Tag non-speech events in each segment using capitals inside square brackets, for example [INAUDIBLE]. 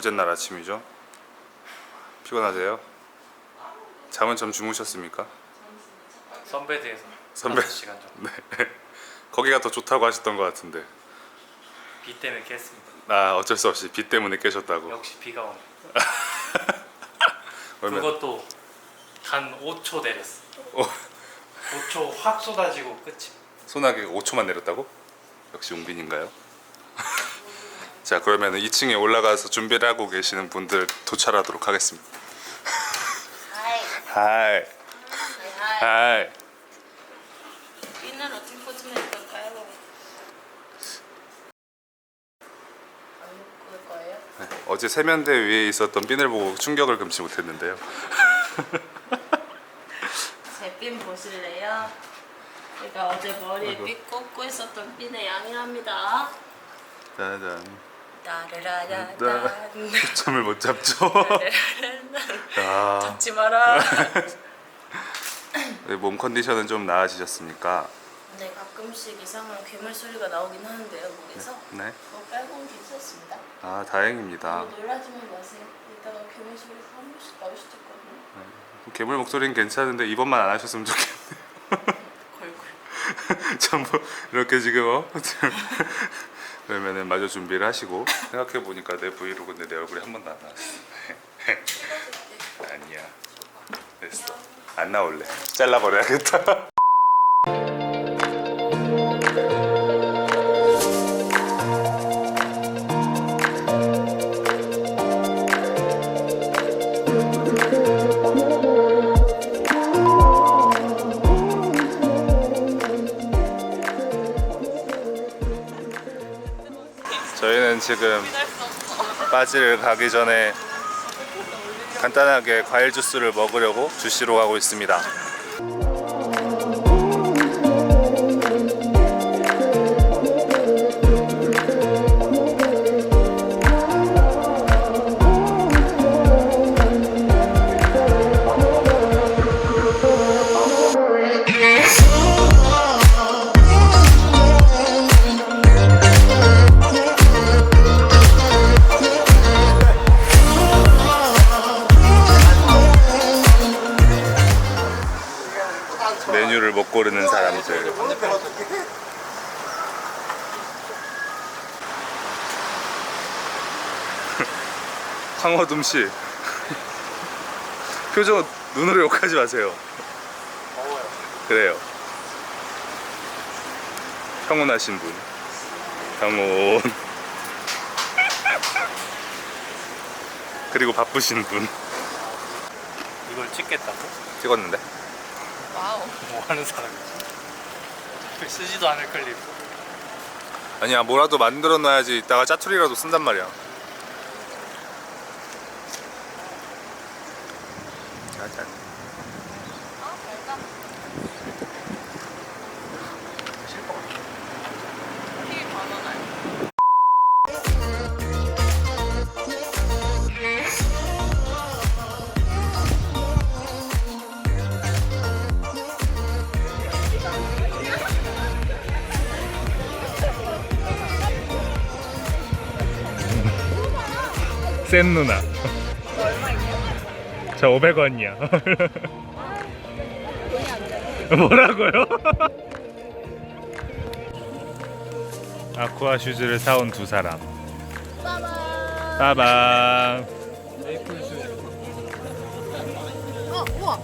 둘째 날 아침이죠. 피곤하세요? 잠은 좀 주무셨습니까? 선베드에서 선베. 5시간 정도 네. 거기가 더 좋다고 하셨던 것 같은데. 비 때문에 깼습니다 아 어쩔 수 없이 비 때문에 깨셨다고. 역시 비가 오네 [LAUGHS] 그것도 단 5초 내렸어 어, 5초 확 쏟아지고 끝이 소나기가 5초만 내렸다고? 역시 웅빈인가요? 자 그러면 2층에 올라가서 준비를 하고 계시는 분들 도착하도록 하겠습니다. 하이. 하이. 하이 네, 어제 세면대 위에 있었던 핀을 보고 충격을 금치 못했는데요. [LAUGHS] 제핀 보실래요? 제가 어제 머리에 삐 꽂고 있었던 핀의 양이랍니다. 짜잔. 따르라라란. 초점을 못 잡죠. 아, 잡지 마라. 네, 몸 컨디션은 좀 나아지셨습니까? 네, 가끔씩 이상한 괴물 소리가 나오긴 하는데요, 목에서. 네. 뭐 빼고는 괜찮습니다. 아 다행입니다. 너무 놀라지만 마세요. 이따가 괴물 소리가 한 번씩 나올 수도 있거든요. 괴물 목소리는 괜찮은데 이번만 안 하셨으면 좋겠네요. 걸걸. [LAUGHS] 전부 이렇게 지금 어? 그러면은 마저 준비를 하시고 생각해 보니까 내 브이로그인데 내 얼굴이 한 번도 안 나왔어. [LAUGHS] 아니야. 됐어. 안 나올래. 잘라버려야겠다. [LAUGHS] 지금 빠지를 가기 전에 간단하게 과일 주스를 먹으려고 주시로 가고 있습니다. 고르는 사람들. 황어둠 씨. [LAUGHS] 표정 눈으로 욕하지 마세요. 그래요. 평온하신 분. 평온. [LAUGHS] 그리고 바쁘신 분. 이걸 찍겠다고? 찍었는데. 와우. 뭐 하는 사람이지? 쓰지도 않을 클립 아니야 뭐라도 만들어 놔야지 이따가 짜투리라도 쓴단 말이야. 짜잔 센 누나 저 500원이야 [LAUGHS] 뭐라고요? [LAUGHS] 아쿠아 슈즈를 사온 두 사람 빠밤 어, 우와.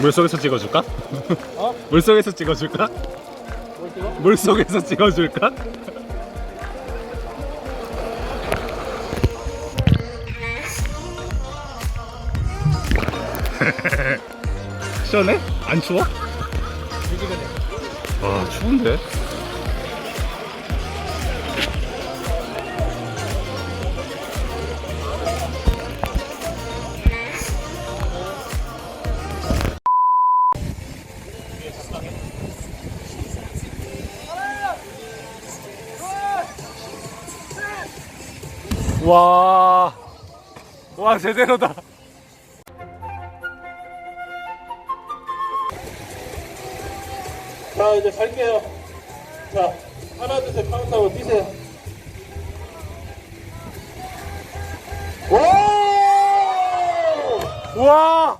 물속에서 찍어줄까? 어? [LAUGHS] 물속에서 찍어줄까? 물속에서 찍어줄까? [LAUGHS] 시원해? 안 추워? 와 추운데? 와, 와 제대로다. 자 이제 갈게요 자, 하나, 둘, 셋, 카운트하고 뛰세요. 오! 와!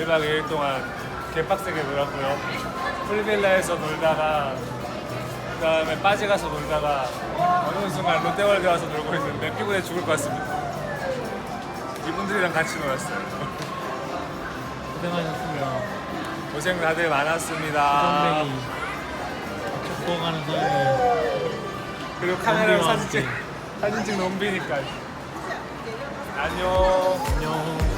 1박 2일 동안 개빡세게 놀았고요. 풀빌라에서 놀다가 그 다음에 빠지 가서 놀다가 어느 순간 롯데월드 와서 놀고 있는데 피곤해 죽을 것 같습니다. 이분들이랑 같이 놀았어요. 고생하셨습니다. 고생 다들 많았습니다. 선배이 축복하는 사람이 그리고 카메라로 사진 찍. 사진 찍 논비니까. 안녕. 안녕.